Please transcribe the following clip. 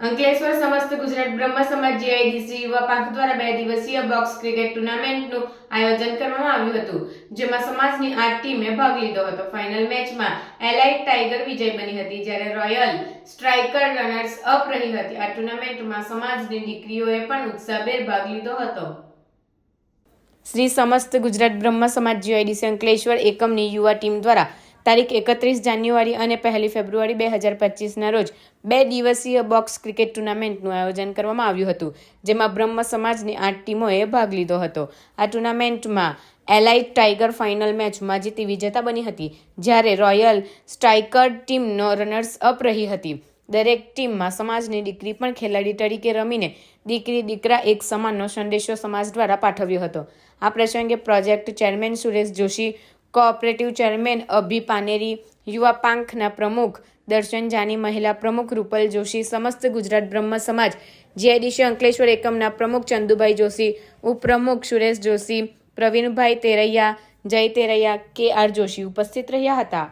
અંકલેશ્વર સમસ્ત ગુજરાત બ્રહ્મ સમાજ જીઆઈડીસી યુવા પાંખ દ્વારા બે દિવસીય બોક્સ ક્રિકેટ ટુર્નામેન્ટનું આયોજન કરવામાં આવ્યું હતું, જેમાં સમાજની આઠ ટીમે ભાગ લીધો હતો. ફાઇનલ મેચમાં એલાઇટ ટાઈગર વિજય બની હતી, જ્યારે રોયલ સ્ટ્રાઇકર રનર્સ અપ રહી હતી. આ ટુર્નામેન્ટમાં સમાજની દીકરીઓએ પણ ઉત્સાહભેર ભાગ લીધો હતો. શ્રી સમસ્ત ગુજરાત બ્રહ્મ સમાજ જીઆઈડીસી અંકલેશ્વર એકમની યુવા ટીમ દ્વારા તારીખ એકત્રીસ જાન્યુઆરી અને પહેલી ફેબ્રુઆરી બે હજાર પચીસના રોજ બે દિવસીય બોક્સ ક્રિકેટ ટુર્નામેન્ટનું આયોજન કરવામાં આવ્યું હતું, જેમાં બ્રહ્મ સમાજની આઠ ટીમોએ ભાગ લીધો હતો. આ ટુર્નામેન્ટમાં એલાઇટ ટાઈગર ફાઇનલ મેચમાં જીતી વિજેતા બની હતી, જ્યારે રોયલ સ્ટ્રાઇકર ટીમનો રનર્સ અપ રહી હતી. દરેક ટીમમાં સમાજની દીકરી પણ ખેલાડી તરીકે રમીને દીકરી દીકરા એક સમાનનો સંદેશો સમાજ દ્વારા પાઠવ્યો હતો. આ પ્રસંગે project chairman Suresh Joshi cooperative chairman Abhi Paneri, યુવા પાંખના પ્રમુખ, દર્શન જાની મહિલા પ્રમુખ, રૂપલ જોશી, સમસ્ત ગુજરાત બ્રહ્મ સમાજ જીઆઈડીસી અંકલેશ્વર એકમના પ્રમુખ ચંદુભાઈ જોશી, ઉપપ્રમુખ સુરેશ જોશી, પ્રવીણભાઈ તેરૈયા, જય તેરૈયા, કે આર જોશી ઉપસ્થિત રહ્યા હતા.